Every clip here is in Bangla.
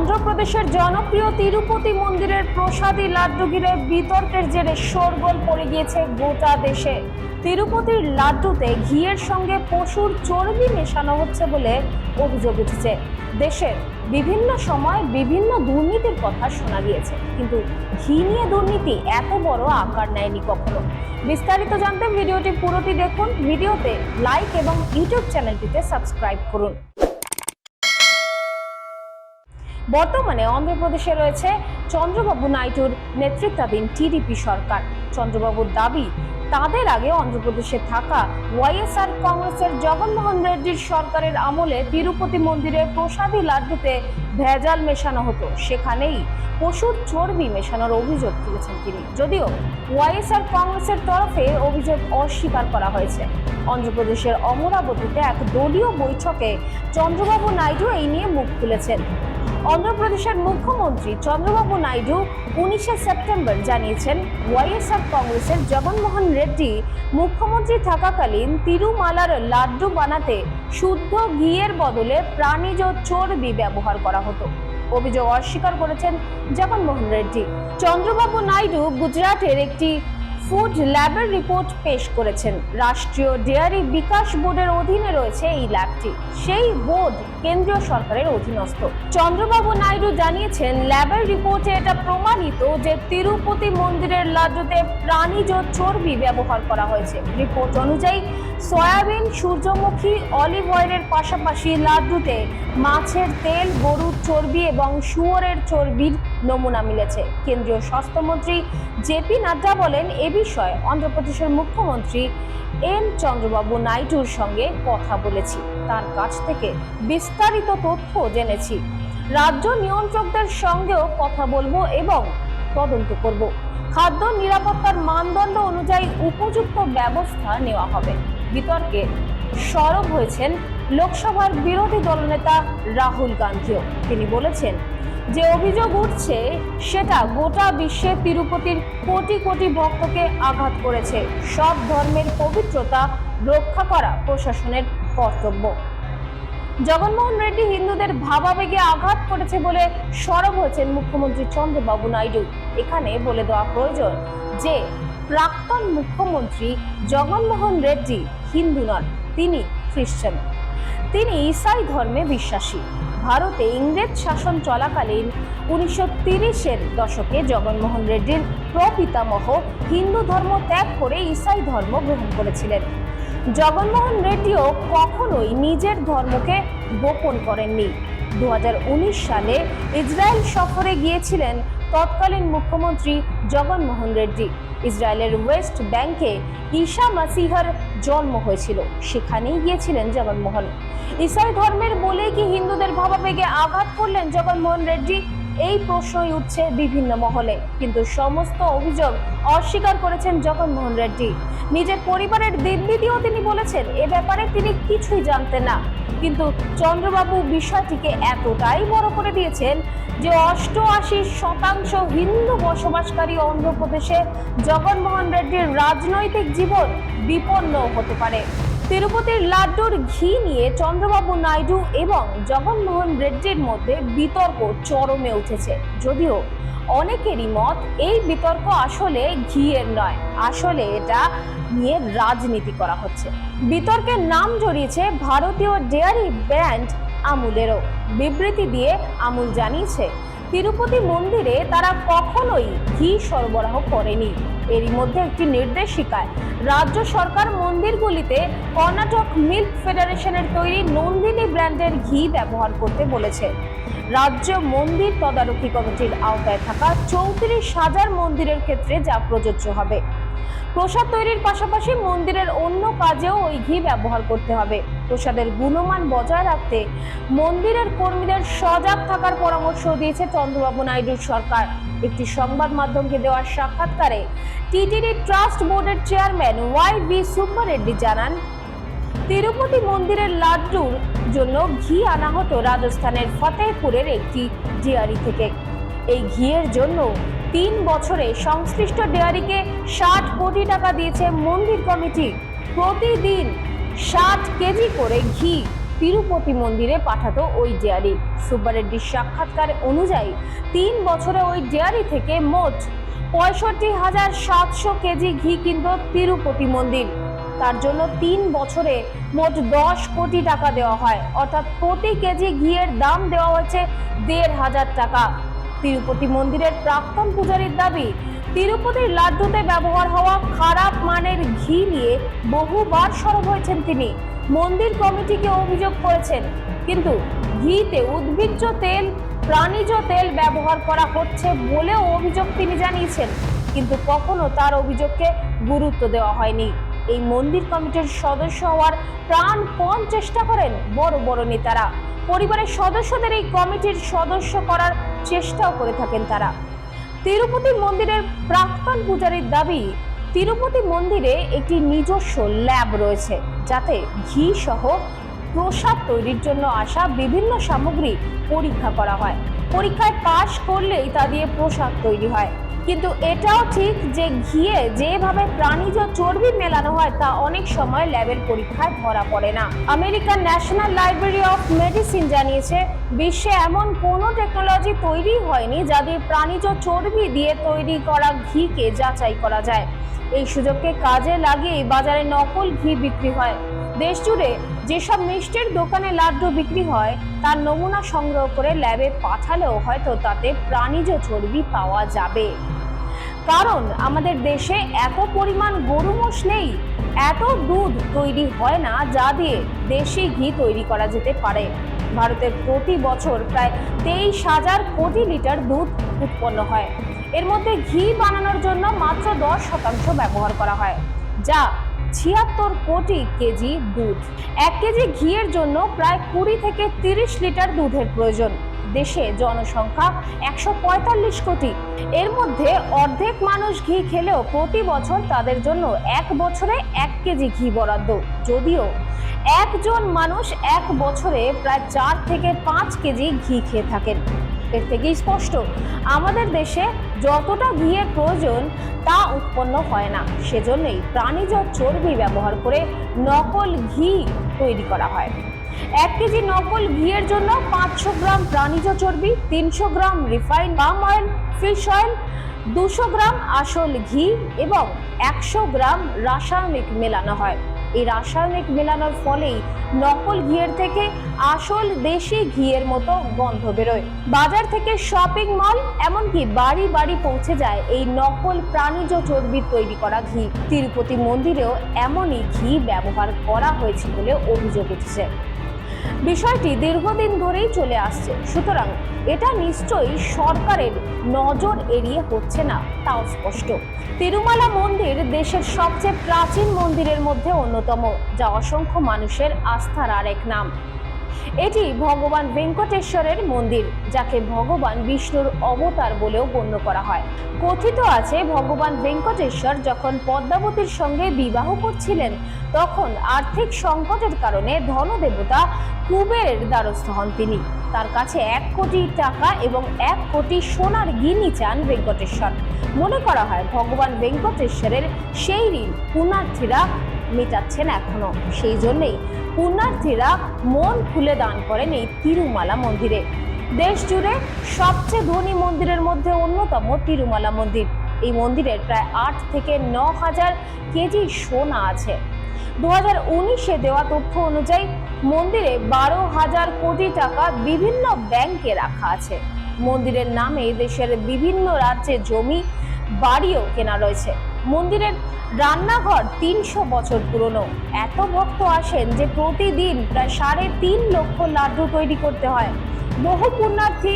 অন্ধ্রপ্রদেশের জনপ্রিয় তিরুপতি মন্দিরের প্রসাদী লাড্ডু ঘিরে বিতর্কের জেরে শোরগোল পড়ে গিয়েছে গোটা দেশে। তিরুপতির লাড্ডুতে ঘিয়ের সঙ্গে পশুর চর্বি মেশানো হচ্ছে বলে অভিযোগ উঠেছে। দেশের বিভিন্ন সময় বিভিন্ন দুর্নীতির কথা শোনা গিয়েছে, কিন্তু ঘি নিয়ে দুর্নীতি এত বড় আকার নেয়নি কখনো। বিস্তারিত জানতে ভিডিওটি পুরোটি দেখুন। ভিডিওতে লাইক এবং ইউটিউব চ্যানেলটিতে সাবস্ক্রাইব করুন। বর্তমানে অন্ধ্রপ্রদেশে রয়েছে চন্দ্রবাবু নাইডুর নেতৃত্বাধীন টিডিপি সরকার। চন্দ্রবাবুর দাবি, তাদের আগে অন্ধ্রপ্রদেশে থাকা ওয়াইএসআর কংগ্রেসের জগনমোহন রেড্ডির সরকারের আমলে তিরুপতি মন্দিরে প্রসাদী লাড্ডুতে ভেজাল মেশানো হতো। সেখানেই পশুর চর্বি মেশানোর অভিযোগ তুলেছেন তিনি। যদিও ওয়াইএসআর কংগ্রেসের তরফে অভিযোগ অস্বীকার করা হয়েছে। অন্ধ্রপ্রদেশের অমরাবতীতে এক দলীয় বৈঠকে চন্দ্রবাবু নাইডু এই নিয়ে মুখ খুলেছেন। অন্ধ্রপ্রদেশের মুখ্যমন্ত্রী চন্দ্রবাবু নাইডু উনিশে সেপ্টেম্বর জানিয়েছেন ওয়াইএসআর কংগ্রেসের জগনমোহন রেড্ডি মুখ্যমন্ত্রী থাকাকালীন তিরুমালার লাড্ডু বানাতে শুদ্ধ ঘিয়ের বদলে প্রাণীজ চর্বি ব্যবহার করা হতো। অভিযোগ অস্বীকার করেছেন জগনমোহন রেড্ডি। চন্দ্রবাবু নাইডু গুজরাটের একটি ফুড ল্যাবের রিপোর্ট পেশ করেছেন। রাষ্ট্রীয় ডেয়ারি বিকাশ বোর্ডের অধীনে রয়েছে এই ল্যাবটি। সেই বোর্ড কেন্দ্রীয় সরকারের অধীনস্থ। চন্দ্রবাবু নাইডু জানিয়েছেন, ল্যাবের রিপোর্টে এটা প্রমাণিত যে তিরুপতি মন্দিরের লাড্ডুতে প্রাণীজ চর্বি ব্যবহার করা হয়েছে। রিপোর্ট অনুযায়ী, সয়াবিন, সূর্যমুখী, অলিভ অয়েলের পাশাপাশি লাড্ডুতে মাছের তেল, গরুর চর্বি এবং শুয়োরের চর্বির নমুনা মিলেছে। কেন্দ্রীয় স্বাস্থ্যমন্ত্রী জেপি নাড্ডা বলেন, এ বিষয়ে অন্ধ্রপ্রদেশের মুখ্যমন্ত্রী এম চন্দ্রবাবু নাইডুর সঙ্গে কথা বলেছি। তার কাছ থেকে বিস্তারিত তথ্য জেনেছি। রাজ্য নিয়ন্ত্রকদের সঙ্গেও কথা বলব এবং তদন্ত করব। খাদ্য নিরাপত্তার মানদণ্ড অনুযায়ী উপযুক্ত ব্যবস্থা নেওয়া হবে। বিতর্কে সরব হয়েছেন লোকসভার বিরোধী দলনেতা রাহুল গান্ধীও। তিনি বলেছেন যে অভিযোগ উঠছে, সেটা গোটা বিশ্বে তিরুপতির কোটি কোটি ভক্তকে আঘাত করেছে। সব ধর্মের পবিত্রতা রক্ষা করা প্রশাসনের কর্তব্য। জগনমোহন রেড্ডি হিন্দুদের ভাবাবেগে আঘাত করেছে বলে সরব হয়েছেন মুখ্যমন্ত্রী চন্দ্রবাবু নাইডু। এখানে বলে দেওয়া প্রয়োজন যে, প্রাক্তন মুখ্যমন্ত্রী জগনমোহন রেড্ডি হিন্দু নন, তিনি খ্রিস্টান। তিনি ইসাই ধর্মে বিশ্বাসী। ভারতে ইংরেজ শাসন চলাকালীন উনিশশো তিরিশের দশকে জগনমোহন রেড্ডির প্রপিতামহ হিন্দু ধর্ম ত্যাগ করে ইসাই ধর্ম গ্রহণ করেছিলেন। জগনমোহন রেড্ডিও কখনোই নিজের ধর্মকে গোপন করেননি। দু হাজার উনিশ সালে ইসরায়েল সফরে গিয়েছিলেন তৎকালীন মুখ্যমন্ত্রী জগনমোহন রেড্ডি। ইসরায়েলের ওয়েস্ট ব্যাংকে ঈশা মাসিহার জন্ম হয়েছিল। সেখানেই গিয়েছিলেন জগনমোহন। ঈশাই ধর্মের বলে কি হিন্দুদের ভাবাবেগে আঘাত করলেন জগনমোহন রেড্ডি? এই প্রশ্নই উঠছে বিভিন্ন মহলে। কিন্তু সমস্ত অভিযোগ অস্বীকার করেছেন জগনমোহন রেড্ডি। নিজের পরিবারের দিব্যিদিও তিনি বলেছেন, এ ব্যাপারে তিনি কিছুই জানতেন না। কিন্তু চন্দ্রবাবু বিষয়টিকে এতটাই বড় করে দিয়েছেন যে অষ্টআশি শতাংশ হিন্দু বসবাসকারী অন্ধ্রপ্রদেশে জগনমোহন রেড্ডির রাজনৈতিক জীবন বিপন্ন হতে পারে। তিরুপতির লাড্ডুর ঘি নিয়ে চন্দ্রবাবু নাইডু এবং জগনমোহন রেড্ডির মধ্যে বিতর্ক চরমে উঠেছে। যদিও অনেকেরই মত এই বিতর্ক আসলে ঘিয়ের নয়, আসলে এটা নিয়ে রাজনীতি করা হচ্ছে। বিতর্কের নাম জড়িয়েছে ভারতীয় ডেয়ারি ব্র্যান্ড আমুলেরও। বিবৃতি দিয়ে আমুল জানিয়েছে তিরুপতি মন্দিরে তারা কখনোই ঘি সরবরাহ করেনি। এরই মধ্যে একটি নির্দেশিকায় রাজ্য সরকার মন্দিরগুলিতে কর্ণাটক মিল্ক ফেডারেশনের তৈরি নন্দিনী ব্র্যান্ডের ঘি ব্যবহার করতে বলেছে। রাজ্য মন্দির তদারকি কমিটির আওতায় থাকা চৌত্রিশ হাজার মন্দিরের ক্ষেত্রে যা প্রযোজ্য হবে। প্রসাদ তৈরির পাশাপাশি মন্দিরের অন্য কাজেও ওই ঘি ব্যবহার করতে হবে। প্রসাদের গুণমান বজায় রাখতে মন্দিরের কর্মীদের সজাগ থাকার পরামর্শ দিয়েছে চন্দ্রবাবু নাইডুর সরকার। একটি সংবাদ মাধ্যমকে দেওয়া সাক্ষাৎকারে টিটিডি ট্রাস্ট বোর্ডের চেয়ারম্যান ওয়াই বি সুব্বারেড্ডি জানান, তিরুপতি মন্দিরের লাড্ডুর জন্য ঘি আনা হতো রাজস্থানের ফতেহপুরের একটি ডেয়ারি থেকে। এই ঘিয়ের জন্য তিন বছরে সংশ্লিষ্ট ডেয়ারিকে ষাট কোটি টাকা দিয়েছে মন্দির কমিটি। প্রতিদিন ষাট কেজি করে ঘি তিরুপতি মন্দিরে পাঠাতো ওই ডেয়ারি। সুব্বা রেড্ডির সাক্ষাৎকার অনুযায়ী তিন বছরে ওই ডেয়ারি থেকে মোট পঁয়ষট্টি হাজার সাতশো কেজি ঘি কিনত তিরুপতি মন্দির। তার জন্য তিন বছরে মোট দশ কোটি টাকা দেওয়া হয়। অর্থাৎ প্রতি কেজি ঘিয়ের দাম দেওয়া হয়েছে দেড় হাজার টাকা। তিরুপতি মন্দিরের প্রাক্তন পূজারীর দাবি, তিরুপতির লাড্ডুতে ব্যবহার হওয়া খারাপ মানের ঘি নিয়ে বহুবার সরব হয়েছেন তিনি। মন্দির কমিটিকে অভিযোগ করেছেন, কিন্তু ঘিতে উদ্ভিজ্জ তেল, প্রাণীজ তেল ব্যবহার করা হচ্ছে বলেও অভিযোগ তিনি জানিয়েছেন, কিন্তু কখনো তার অভিযোগকে গুরুত্ব দেওয়া হয়নি। এই মন্দির কমিটির সদস্য হওয়ার প্রাণপণ চেষ্টা করেন বড় বড় নেতারা। পরিবারের সদস্যদের এই কমিটির সদস্য করার চেষ্টাও করে থাকেন তারা। তিরুপতি মন্দিরের প্রাক্তন পূজারীর দাবি, তিরুপতি মন্দিরে একটি নিজস্ব ল্যাব রয়েছে, যাতে ঘি সহ প্রসাদ তৈরির জন্য আসা বিভিন্ন সামগ্রী পরীক্ষা করা হয়। পরীক্ষায় পাশ করলেই তা দিয়ে পোশাক তৈরি হয়। কিন্তু এটাও ঠিক যে ঘিয়ে যেভাবে প্রাণীজ চর্বি মেলানো হয় তা অনেক সময় ল্যাবের পরীক্ষায় ধরা পড়ে না। American National Library of Medicine জানিয়েছে, বিশ্বে এমন কোনো টেকনোলজি তৈরি হয়নি যা দিয়ে প্রাণীজ চর্বি দিয়ে তৈরি করা ঘিকে যাচাই করা যায়। এই সুযোগকে কাজে লাগিয়ে বাজারে নকল ঘি বিক্রি হয়। দেশ জুড়ে যেসব মিষ্টির দোকানে লাড্ডু বিক্রি হয়, তার নমুনা সংগ্রহ করে ল্যাবে পাঠালেও হয়তো তাতে প্রাণীজ চর্বি পাওয়া যাবে। কারণ আমাদের দেশে এত পরিমাণ গরু মোষ নেই, এত দুধ তৈরি হয় না যা দিয়ে দেশি ঘি তৈরি করা যেতে পারে। ভারতের প্রতি বছর প্রায় তেইশ হাজার কোটি লিটার দুধ উৎপন্ন হয়। এর মধ্যে ঘি বানানোর জন্য মাত্র দশ শতাংশ ব্যবহার করা হয়, যা ছিয়াত্তর কোটি কেজি দুধ। এক কেজি ঘিয়ের জন্য প্রায় কুড়ি থেকে তিরিশ লিটার দুধের প্রয়োজন। দেশে জনসংখ্যা একশো পঁয়তাল্লিশ কোটি। এর মধ্যে অর্ধেক মানুষ ঘি খেলেও প্রতি বছর তাদের জন্য এক বছরে এক কেজি ঘি বরাদ্দ। যদিও একজন মানুষ এক বছরে প্রায় চার থেকে পাঁচ কেজি ঘি খেয়ে থাকেন। এর থেকেই স্পষ্ট। আমাদের দেশে যতটা ঘিয়ের প্রয়োজন, তা উৎপন্ন হয় না। সেজন্যই প্রাণীজ চর্বি ব্যবহার করে নকল ঘি তৈরি করা হয়। এক কেজি নকল ঘিয়ের জন্য পাঁচশো গ্রাম প্রাণীজ চর্বি, তিনশো gram refined palm oil, fish oil, দুশো গ্রাম আসল ঘি এবং একশো গ্রাম রাসায়নিক মেলানো হয়। এই রাসায়নিক মেলানোর ফলেই নকল ঘিয়ের থেকে আসল দেশি ঘিয়ের মতো গন্ধ বেরোয়। বাজার থেকে শপিং মল এমনকি বাড়ি বাড়ি পৌঁছে যায় এই নকল প্রাণীজ চর্বির তৈরি করা ঘি। তিরুপতি মন্দিরেও এমনই ঘি ব্যবহার করা হয়েছে বলে অভিযোগ উঠেছে। বিষয়টি দীর্ঘদিন ধরেই চলে আসছে। সুতরাং এটা নিশ্চয়ই সরকারের নজর এড়িয়ে হচ্ছে না, তাও স্পষ্ট। তিরুমালা মন্দির দেশের সবচেয়ে প্রাচীন মন্দিরের মধ্যে অন্যতম, যা অসংখ্য মানুষের আস্থার আরেক নাম। এটি ভগবান ভেঙ্কটেশ্বরের মন্দির, যাকে ভগবান বিষ্ণুর অবতার বলেও গণ্য করা হয়। কথিত আছে, ভগবান ভেঙ্কটেশ্বর যখন পদ্মাবতীর সঙ্গে বিবাহ করছিলেন, তখন আর্থিক সংকটের কারণে ধনদেবতা কুবেরের দ্বারস্থ হন তিনি। তার কাছে এক কোটি টাকা এবং এক কোটি সোনার গিনি চান ভেঙ্কটেশ্বর। মনে করা হয়, ভগবান ভেঙ্কটেশ্বরের সেই ঋণ পুণ্যার্থীরা মেটাচ্ছেন এখনও। সেই জন্যেই পুণ্যার্থীরা মন খুলে দান করেন এই তিরুমালা মন্দিরে। দেশ জুড়ে সবচেয়ে ধনী মন্দিরের মধ্যে অন্যতম তিরুমালা মন্দির। এই মন্দিরের প্রায় আট থেকে ন হাজার কেজি সোনা আছে। দু হাজার উনিশে দেওয়া তথ্য অনুযায়ী মন্দিরে বারো হাজার কোটি টাকা বিভিন্ন ব্যাংকে রাখা আছে। মন্দিরের নামে দেশের বিভিন্ন রাজ্যে জমি, বাড়িও কেনা রয়েছে। মন্দিরের রান্নাঘর তিনশো বছর পুরনো। এত ভক্ত আসেন যে প্রতিদিন প্রায় সাড়ে তিন লক্ষ লাড্ডু তৈরি করতে হয়। বহু পুণ্যার্থী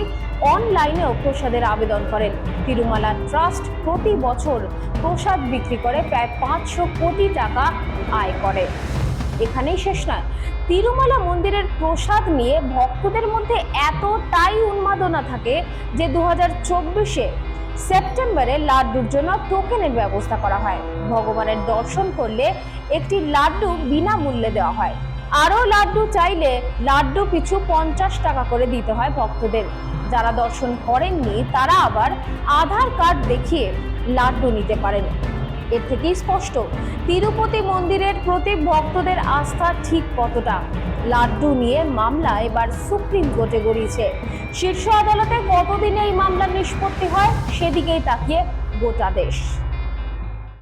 অনলাইনেও প্রসাদের আবেদন করেন। তিরুমালা ট্রাস্ট প্রতি বছর প্রসাদ বিক্রি করে প্রায় পাঁচশো কোটি টাকা আয় করে। এখানেই শেষ নয়, তিরুমালা মন্দিরের প্রসাদ নিয়ে ভক্তদের মধ্যে এতটাই উন্মাদনা থাকে যে দু হাজার চব্বিশে সেপ্টেম্বরে লাড্ডুর জন্য টোকেনের ব্যবস্থা করা হয়। ভগবানের দর্শন করলে একটি লাড্ডু বিনামূল্যে দেওয়া হয়। আরও লাড্ডু চাইলে লাড্ডু পিছু পঞ্চাশ টাকা করে দিতে হয় ভক্তদের। যারা দর্শন করেননি, তারা আবার আধার কার্ড দেখিয়ে লাড্ডু নিতে পারেন। এর থেকেই স্পষ্ট, তিরুপতি মন্দিরের প্রতি ভক্তদের আস্থা ঠিক কতটা? লাড্ডু নিয়ে মামলা এবার সুপ্রিম কোর্টে গড়িয়েছে। শীর্ষ আদালতে কতদিনে এই মামলা নিষ্পত্তি হয়, সেদিকেই তাকিয়ে গোটা দেশ।